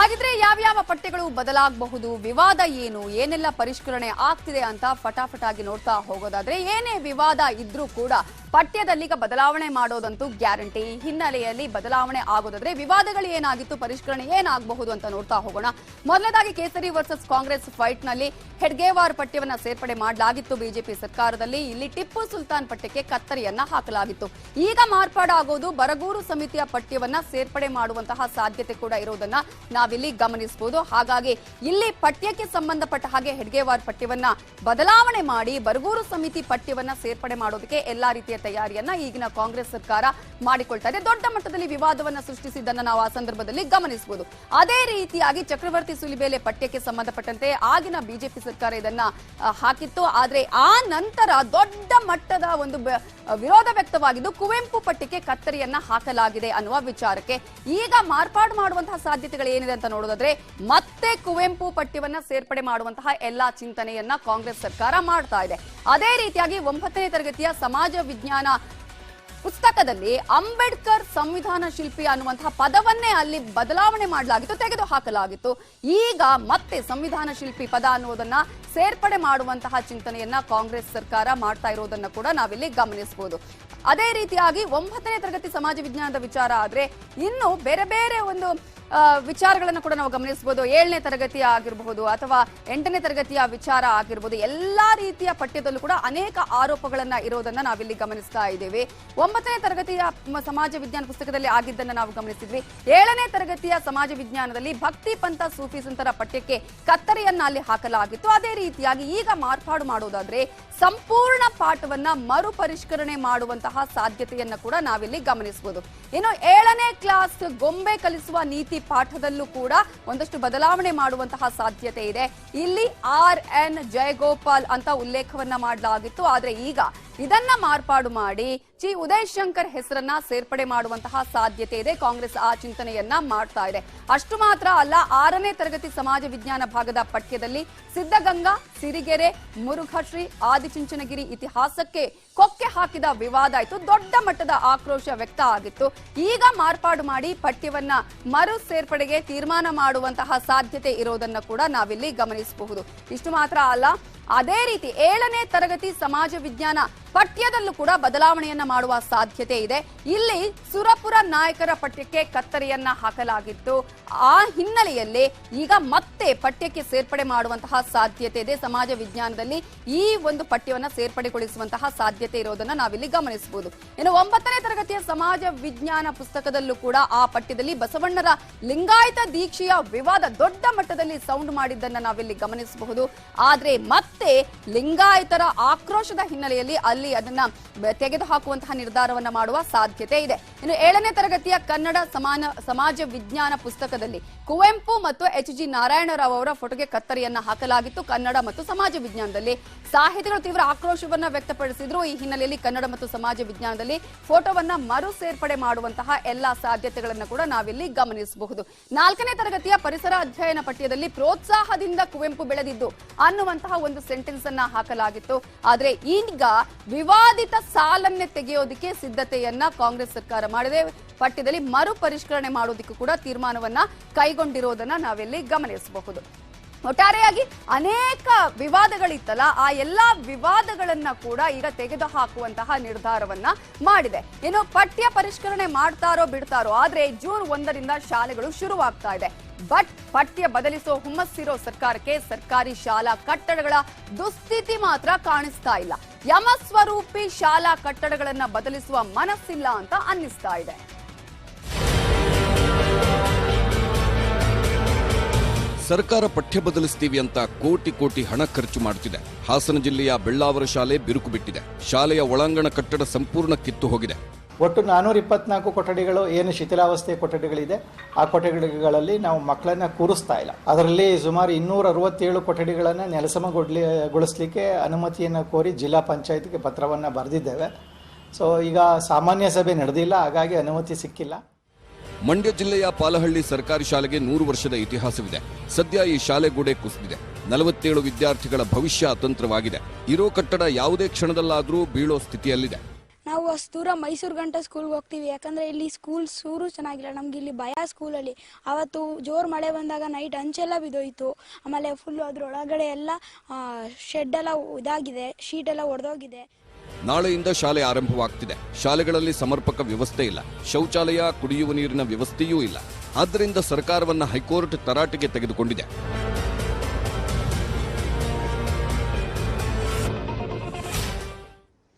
ಹಾಗಿದ್ರೆ ಯಾವ್ಯಾವ ಪಠ್ಯಗಳು ಬದಲಾಗಬಹುದು? ವಿವಾದ ಏನು? ಏನೆಲ್ಲ ಪರಿಷ್ಕರಣೆ ಆಗ್ತಿದೆ ಅಂತ ಫಟಾಫಟಾಗಿ ನೋಡ್ತಾ ಹೋಗೋದಾದ್ರೆ ಏನೇ ವಿವಾದ ಇದ್ರೂ ಕೂಡ ಪಠ್ಯದಲ್ಲಿ ಈಗ ಬದಲಾವಣೆ ಮಾಡೋದಂತೂ ಗ್ಯಾರಂಟಿ. ಹಿನ್ನೆಲೆಯಲ್ಲಿ ಬದಲಾವಣೆ ಆಗೋದಾದ್ರೆ ವಿವಾದಗಳು ಏನಾಗಿತ್ತು, ಪರಿಷ್ಕರಣೆ ಏನಾಗಬಹುದು ಅಂತ ನೋಡ್ತಾ ಹೋಗೋಣ. ಮೊದಲನೇದಾಗಿ ಕೇಸರಿ ವರ್ಸಸ್ ಕಾಂಗ್ರೆಸ್ ಫೈಟ್ನಲ್ಲಿ ಹೆಡ್ಗೇವಾರ್ ಪಠ್ಯವನ್ನ ಸೇರ್ಪಡೆ ಮಾಡಲಾಗಿತ್ತು ಬಿಜೆಪಿ ಸರ್ಕಾರದಲ್ಲಿ. ಇಲ್ಲಿ ಟಿಪ್ಪು ಸುಲ್ತಾನ್ ಪಠ್ಯಕ್ಕೆ ಕತ್ತರಿಯನ್ನ ಹಾಕಲಾಗಿತ್ತು. ಈಗ ಮಾರ್ಪಾಡಾಗೋದು ಬರಗೂರು ಸಮಿತಿಯ ಪಠ್ಯವನ್ನ ಸೇರ್ಪಡೆ ಮಾಡುವಂತಹ ಸಾಧ್ಯತೆ ಕೂಡ ಇರೋದನ್ನ ನಾವಿಲ್ಲಿ ಗಮನಿಸಬಹುದು ಹಾಗಾಗಿ ಇಲ್ಲಿ ಪಠ್ಯಕ್ಕೆ ಸಂಬಂಧಪಟ್ಟ ಹಾಗೆ ಹೆಡ್ಗೇವಾರ್ ಪಠ್ಯವನ್ನ ಬದಲಾವಣೆ ಮಾಡಿ ಬರಗೂರು ಸಮಿತಿ ಪಠ್ಯವನ್ನ ಸೇರ್ಪಡೆ ಮಾಡೋದಕ್ಕೆ ಎಲ್ಲಾ ರೀತಿಯ ತಯಾರಿಯನ್ನ ಈಗಿನ ಕಾಂಗ್ರೆಸ್ ಸರ್ಕಾರ ಮಾಡಿಕೊಳ್ತಾ ಇದೆ. ದೊಡ್ಡ ಮಟ್ಟದಲ್ಲಿ ವಿವಾದವನ್ನ ಸೃಷ್ಟಿಸಿದ್ದನ್ನ ನಾವು ಆ ಸಂದರ್ಭದಲ್ಲಿ ಗಮನಿಸಬಹುದು. ಅದೇ ರೀತಿಯಾಗಿ ಚಕ್ರವರ್ತಿ ಸುಲಿಬೇಲೆ ಪಠ್ಯಕ್ಕೆ ಸಂಬಂಧಪಟ್ಟಂತೆ ಆಗಿನ ಬಿಜೆಪಿ ಸರ್ಕಾರ ಇದನ್ನ ಹಾಕಿತ್ತು. ಆದ್ರೆ ಆ ನಂತರ ದೊಡ್ಡ ಮಟ್ಟದ ಒಂದು ವಿರೋಧ ವ್ಯಕ್ತವಾಗಿದ್ದು ಕುವೆಂಪು ಪಠ್ಯಕ್ಕೆ ಕತ್ತರಿಯನ್ನ ಹಾಕಲಾಗಿದೆ ಅನ್ನುವ ವಿಚಾರಕ್ಕೆ ಈಗ ಮಾರ್ಪಾಡು ಮಾಡುವಂತಹ ಸಾಧ್ಯತೆಗಳು ಏನಿದೆ ಅಂತ ನೋಡೋದಾದ್ರೆ ಮತ್ತೆ ಕುವೆಂಪು ಪಠ್ಯವನ್ನ ಸೇರ್ಪಡೆ ಮಾಡುವಂತಹ ಎಲ್ಲಾ ಚಿಂತನೆಯನ್ನ ಕಾಂಗ್ರೆಸ್ ಸರ್ಕಾರ ಮಾಡ್ತಾ ಇದೆ. ಅದೇ ರೀತಿಯಾಗಿ ಒಂಬತ್ತನೇ ತರಗತಿಯ ಸಮಾಜ ವಿಜ್ಞಾನ ಪುಸ್ತಕದಲ್ಲಿ ಅಂಬೇಡ್ಕರ್ ಸಂವಿಧಾನ ಶಿಲ್ಪಿ ಅನ್ನುವಂತಹ ಪದವನ್ನೇ ಅಲ್ಲಿ ಬದಲಾವಣೆ ಮಾಡಲಾಗಿತ್ತು, ತೆಗೆದು ಹಾಕಲಾಗಿತ್ತು. ಈಗ ಮತ್ತೆ ಸಂವಿಧಾನ ಶಿಲ್ಪಿ ಪದ ಅನ್ನುವುದನ್ನ ಸೇರ್ಪಡೆ ಮಾಡುವಂತಹ ಚಿಂತನೆಯನ್ನ ಕಾಂಗ್ರೆಸ್ ಸರ್ಕಾರ ಮಾಡ್ತಾ ಇರೋದನ್ನ ಕೂಡ ನಾವಿಲ್ಲಿ ಗಮನಿಸಬಹುದು ಅದೇ ರೀತಿಯಾಗಿ ಒಂಬತ್ತನೇ ತರಗತಿ ಸಮಾಜ ವಿಜ್ಞಾನದ ವಿಚಾರ ಆದ್ರೆ ಇನ್ನು ಬೇರೆ ಬೇರೆ ಒಂದು ವಿಚಾರಗಳನ್ನು ಕೂಡ ನಾವು ಗಮನಿಸಬಹುದು. ಏಳನೇ ತರಗತಿ ಆಗಿರಬಹುದು ಅಥವಾ ಎಂಟನೇ ತರಗತಿಯ ವಿಚಾರ ಆಗಿರಬಹುದು, ಎಲ್ಲಾ ರೀತಿಯ ಪಠ್ಯದಲ್ಲೂ ಕೂಡ ಅನೇಕ ಆರೋಪಗಳನ್ನ ಇರೋದನ್ನ ನಾವಿಲ್ಲಿ ಗಮನಿಸ್ತಾ ಇದ್ದೇವೆ. ಒಂಬತ್ತನೇ ತರಗತಿಯ ಸಮಾಜ ವಿಜ್ಞಾನ ಪುಸ್ತಕದಲ್ಲಿ ಆಗಿದ್ದನ್ನ ನಾವು ಗಮನಿಸಿದ್ವಿ. ಏಳನೇ ತರಗತಿಯ ಸಮಾಜ ವಿಜ್ಞಾನದಲ್ಲಿ ಭಕ್ತಿ ಪಂಥ ಸೂಫಿ ಸಂತರ ಪಠ್ಯಕ್ಕೆ ಕತ್ತರಿಯನ್ನ ಅಲ್ಲಿ ಹಾಕಲಾಗಿತ್ತು. ಅದೇ ರೀತಿಯಾಗಿ ಈಗ ಮಾರ್ಪಾಡು ಮಾಡೋದಾದ್ರೆ ಸಂಪೂರ್ಣ ಪಾಠವನ್ನ ಮರು ಪರಿಷ್ಕರಣೆ ಮಾಡುವಂತಹ ಸಾಧ್ಯತೆಯನ್ನ ಕೂಡ ನಾವಿಲ್ಲಿ ಗಮನಿಸಬಹುದು. ಇನ್ನು ಏಳನೇ ಕ್ಲಾಸ್ ಗೊಂಬೆ ಕಲಿಸುವ ನೀತಿ ಪಾಠದಲ್ಲೂ ಕೂಡ ಒಂದಷ್ಟು ಬದಲಾವಣೆ ಮಾಡುವಂತಹ ಸಾಧ್ಯತೆ ಇದೆ. ಇಲ್ಲಿ ಆರ್ ಎನ್ ಜಯಗೋಪಾಲ್ ಅಂತ ಉಲ್ಲೇಖವನ್ನ ಮಾಡಲಾಗಿತ್ತು. ಆದ್ರೆ ಈಗ ಇದನ್ನ ಮಾರ್ಪಾಡು ಮಾಡಿ ಚಿ ಉದಯ್ ಶಂಕರ್ ಹೆಸರನ್ನ ಸೇರ್ಪಡೆ ಮಾಡುವಂತಹ ಸಾಧ್ಯತೆ ಇದೆ. ಕಾಂಗ್ರೆಸ್ ಆ ಚಿಂತನೆಯನ್ನ ಮಾಡ್ತಾ ಇದೆ. ಅಷ್ಟು ಮಾತ್ರ ಅಲ್ಲ, ಆರನೇ ತರಗತಿ ಸಮಾಜ ವಿಜ್ಞಾನ ಭಾಗದ ಪಠ್ಯದಲ್ಲಿ ಸಿದ್ಧಗಂಗಾ, ಸಿರಿಗೆರೆ, ಮುರುಘಶ್ರೀ, ಆದಿಚುಂಚನಗಿರಿ ಇತಿಹಾಸಕ್ಕೆ ಕೊಕ್ಕೆ ಹಾಕಿದ ವಿವಾದ ಆಯಿತು. ದೊಡ್ಡ ಮಟ್ಟದ ಆಕ್ರೋಶ ವ್ಯಕ್ತ ಆಗಿತ್ತು. ಈಗ ಮಾರ್ಪಾಡು ಮಾಡಿ ಪಠ್ಯವನ್ನ ಮರು ಸೇರ್ಪಡೆಗೆ ತೀರ್ಮಾನ ಮಾಡುವಂತಹ ಸಾಧ್ಯತೆ ಇರೋದನ್ನ ಕೂಡ ನಾವಿಲ್ಲಿ ಗಮನಿಸಬಹುದು. ಇಷ್ಟು ಮಾತ್ರ ಅಲ್ಲ ಅದೇ ರೀತಿ ಏಳನೇ ತರಗತಿ ಸಮಾಜ ವಿಜ್ಞಾನ ಪಠ್ಯದಲ್ಲೂ ಕೂಡ ಬದಲಾವಣೆಯನ್ನ ಮಾಡುವ ಸಾಧ್ಯತೆ ಇದೆ. ಇಲ್ಲಿ ಸುರಪುರ ನಾಯಕರ ಪಠ್ಯಕ್ಕೆ ಕತ್ತರಿಯನ್ನ ಹಾಕಲಾಗಿತ್ತು. ಆ ಹಿನ್ನೆಲೆಯಲ್ಲಿ ಈಗ ಮತ್ತೆ ಪಠ್ಯಕ್ಕೆ ಸೇರ್ಪಡೆ ಮಾಡುವಂತಹ ಸಾಧ್ಯತೆ ಇದೆ. ಸಮಾಜ ವಿಜ್ಞಾನದಲ್ಲಿ ಈ ಒಂದು ಪಠ್ಯವನ್ನ ಸೇರ್ಪಡೆಗೊಳಿಸುವಂತಹ ಸಾಧ್ಯತೆ ಇರೋದನ್ನ ನಾವಿಲ್ಲಿ ಗಮನಿಸಬಹುದು. ಇನ್ನು ಒಂಬತ್ತನೇ ತರಗತಿಯ ಸಮಾಜ ವಿಜ್ಞಾನ ಪುಸ್ತಕದಲ್ಲೂ ಕೂಡ ಆ ಪಠ್ಯದಲ್ಲಿ ಬಸವಣ್ಣರ ಲಿಂಗಾಯತ ದೀಕ್ಷೆಯ ವಿವಾದ ದೊಡ್ಡ ಮಟ್ಟದಲ್ಲಿ ಸೌಂಡ್ ಮಾಡಿದ್ದನ್ನ ನಾವಿಲ್ಲಿ ಗಮನಿಸಬಹುದು. ಆದ್ರೆ ಮತ್ತೆ ಲಿಂಗಾಯತರ ಆಕ್ರೋಶದ ಹಿನ್ನೆಲೆಯಲ್ಲಿ ಅಲ್ಲಿ ಅದನ್ನ ತೆಗೆದುಹಾಕುವಂತಹ ನಿರ್ಧಾರವನ್ನ ಮಾಡುವ ಸಾಧ್ಯತೆ ಇದೆ. ಇನ್ನು ಏಳನೇ ತರಗತಿಯ ಕನ್ನಡ ಸಮಾನ, ಸಮಾಜ ವಿಜ್ಞಾನ ಪುಸ್ತಕದಲ್ಲಿ ಕುವೆಂಪು ಮತ್ತು ಎಚ್ ಜಿ ನಾರಾಯಣರಾವ್ ಅವರ ಫೋಟೋಗೆ ಕತ್ತರಿಯನ್ನ ಹಾಕಲಾಗಿತ್ತು. ಕನ್ನಡ ಮತ್ತು ಸಮಾಜ ವಿಜ್ಞಾನದಲ್ಲಿ ಸಾಹಿತಿಗಳು ತೀವ್ರ ಆಕ್ರೋಶವನ್ನ ವ್ಯಕ್ತಪಡಿಸಿದ್ರು. ಈ ಹಿನ್ನೆಲೆಯಲ್ಲಿ ಕನ್ನಡ ಮತ್ತು ಸಮಾಜ ವಿಜ್ಞಾನದಲ್ಲಿ ಫೋಟೋವನ್ನ ಮರು ಸೇರ್ಪಡೆ ಮಾಡುವಂತಹ ಎಲ್ಲಾ ಸಾಧ್ಯತೆಗಳನ್ನ ಕೂಡ ನಾವಿಲ್ಲಿ ಗಮನಿಸಬಹುದು. ನಾಲ್ಕನೇ ತರಗತಿಯ ಪರಿಸರ ಅಧ್ಯಯನ ಪಠ್ಯದಲ್ಲಿ ಪ್ರೋತ್ಸಾಹದಿಂದ ಕುವೆಂಪು ಬೆಳೆದಿದ್ದು ಅನ್ನುವಂತಹ ಒಂದು ಸೆಂಟೆನ್ಸ್ ಅನ್ನ ಹಾಕಲಾಗಿತ್ತು. ಆದ್ರೆ ಈಗ ವಿವಾದಿತ ಸಾಲನ್ನೇ ತೆಗೆಯೋದಕ್ಕೆ ಸಿದ್ಧತೆಯನ್ನ ಕಾಂಗ್ರೆಸ್ ಸರ್ಕಾರ ಮಾಡಿದೆ. ಪಠ್ಯದಲ್ಲಿ ಮರು ಪರಿಷ್ಕರಣೆ ಮಾಡೋದಕ್ಕೂ ಕೂಡ ತೀರ್ಮಾನವನ್ನ ಕೈಗೊಂಡಿರೋದನ್ನ ನಾವಿಲ್ಲಿ ಗಮನಿಸಬಹುದು. ಒಟ್ಟಾರೆಯಾಗಿ ಅನೇಕ ವಿವಾದಗಳಿತ್ತಲ್ಲ, ಆ ಎಲ್ಲಾ ವಿವಾದಗಳನ್ನ ಕೂಡ ಈಗ ತೆಗೆದು ಹಾಕುವಂತಹ ನಿರ್ಧಾರವನ್ನ ಮಾಡಿದೆ. ಏನು ಪಠ್ಯ ಪರಿಷ್ಕರಣೆ ಮಾಡ್ತಾರೋ ಬಿಡ್ತಾರೋ, ಆದ್ರೆ ಜೂನ್ ಒಂದರಿಂದ ಶಾಲೆಗಳು ಶುರುವಾಗ್ತಾ ಇದೆ. ಬಟ್ ಪಠ್ಯ ಬದಲಿಸೋ ಹುಮ್ಮಸ್ಸಿರೋ ಸರ್ಕಾರಕ್ಕೆ ಸರ್ಕಾರಿ ಶಾಲಾ ಕಟ್ಟಡಗಳ ದುಸ್ಥಿತಿ ಮಾತ್ರ ಕಾಣಿಸ್ತಾ ಇಲ್ಲ. ಯಮಸ್ವರೂಪಿ ಶಾಲಾ ಕಟ್ಟಡಗಳನ್ನ ಬದಲಿಸುವ ಮನಸ್ಸಿಲ್ಲ ಅಂತ ಅನ್ನಿಸ್ತಾ ಇದೆ. ಸರ್ಕಾರ ಪಠ್ಯ ಬದಲಿಸ್ತೀವಿ ಅಂತ ಕೋಟಿ ಕೋಟಿ ಹಣ ಖರ್ಚು ಮಾಡುತ್ತಿದೆ ಹಾಸನ ಜಿಲ್ಲೆಯ ಬೆಳ್ಳಾವರ ಶಾಲೆ ಬಿರುಕು ಬಿಟ್ಟಿದೆ. ಶಾಲೆಯ ಒಳಾಂಗಣ ಕಟ್ಟಡ ಸಂಪೂರ್ಣ ಕಿತ್ತು ಹೋಗಿದೆ. ಒಟ್ಟು ನಾನೂರ ಇಪ್ಪತ್ನಾಲ್ಕು ಕೊಠಡಿಗಳು, ಏನು ಶಿಥಿಲಾವಸ್ಥೆ ಕೊಠಡಿಗಳಿದೆ. ಆ ಕೊಠಡಿಗಳಲ್ಲಿ ನಾವು ಮಕ್ಕಳನ್ನ ಕೂರಿಸ್ತಾ ಇಲ್ಲ. ಅದರಲ್ಲಿ ಸುಮಾರು ಇನ್ನೂರ ಅರವತ್ತೇಳು ಕೊಠಡಿಗಳನ್ನು ನೆಲಸಮಗೊಡ್ಲಿ ಅನುಮತಿಯನ್ನು ಕೋರಿ ಜಿಲ್ಲಾ ಪಂಚಾಯತ್ಗೆ ಪತ್ರವನ್ನು ಬರೆದಿದ್ದೇವೆ. ಸೊ ಈಗ ಸಾಮಾನ್ಯ ಸಭೆ ನಡೆದಿಲ್ಲ, ಹಾಗಾಗಿ ಅನುಮತಿ ಸಿಕ್ಕಿಲ್ಲ. ಮಂಡ್ಯ ಜಿಲ್ಲೆಯ ಪಾಲಹಳ್ಳಿ ಸರ್ಕಾರಿ ಶಾಲೆಗೆ ನೂರು ವರ್ಷದ ಇತಿಹಾಸವಿದೆ. ಸದ್ಯ ಈ ಶಾಲೆ ಗೋಡೆ ಕುಸಿದಿದೆ. ನಲವತ್ತೇಳು ವಿದ್ಯಾರ್ಥಿಗಳ ಭವಿಷ್ಯ ಅತಂತ್ರವಾಗಿದೆ. ಇರೋ ಕಟ್ಟಡ ಯಾವುದೇ ಕ್ಷಣದಲ್ಲಾದರೂ ಬೀಳೋ ಸ್ಥಿತಿಯಲ್ಲಿದೆ. ನಾವು ಅಷ್ಟು ದೂರ ಮೈಸೂರು ಗಂಟ ಸ್ಕೂಲ್ಗೆ ಹೋಗ್ತೀವಿ. ಯಾಕಂದರೆ ಇಲ್ಲಿ ಸ್ಕೂಲ್ ಸೂರು ಚೆನ್ನಾಗಿಲ್ಲ. ನಮ್ಗೆ ಇಲ್ಲಿ ಭಯ ಸ್ಕೂಲಲ್ಲಿ. ಅವತ್ತು ಜೋರು ಮಳೆ ಬಂದಾಗ ನೈಟ್ ಹಂಚೆಲ್ಲ ಬಿದ್ದೋಯ್ತು. ಆಮೇಲೆ ಫುಲ್ಲು ಅದ್ರೊಳಗಡೆ ಎಲ್ಲ ಶೆಡ್ ಎಲ್ಲ ಇದಾಗಿದೆ. ಶೀಟ್ ಎಲ್ಲ ಒಡೆದೋಗಿದೆ. ನಾಳೆಯಿಂದ ಶಾಲೆ ಆರಂಭವಾಗ್ತಿದೆ. ಶಾಲೆಗಳಲ್ಲಿ ಸಮರ್ಪಕ ವ್ಯವಸ್ಥೆ ಇಲ್ಲ. ಶೌಚಾಲಯ, ಕುಡಿಯುವ ನೀರಿನ ವ್ಯವಸ್ಥೆಯೂ ಇಲ್ಲ. ಆದ್ದರಿಂದ ಸರ್ಕಾರವನ್ನು ಹೈಕೋರ್ಟ್ ತರಾಟೆಗೆ ತೆಗೆದುಕೊಂಡಿದೆ.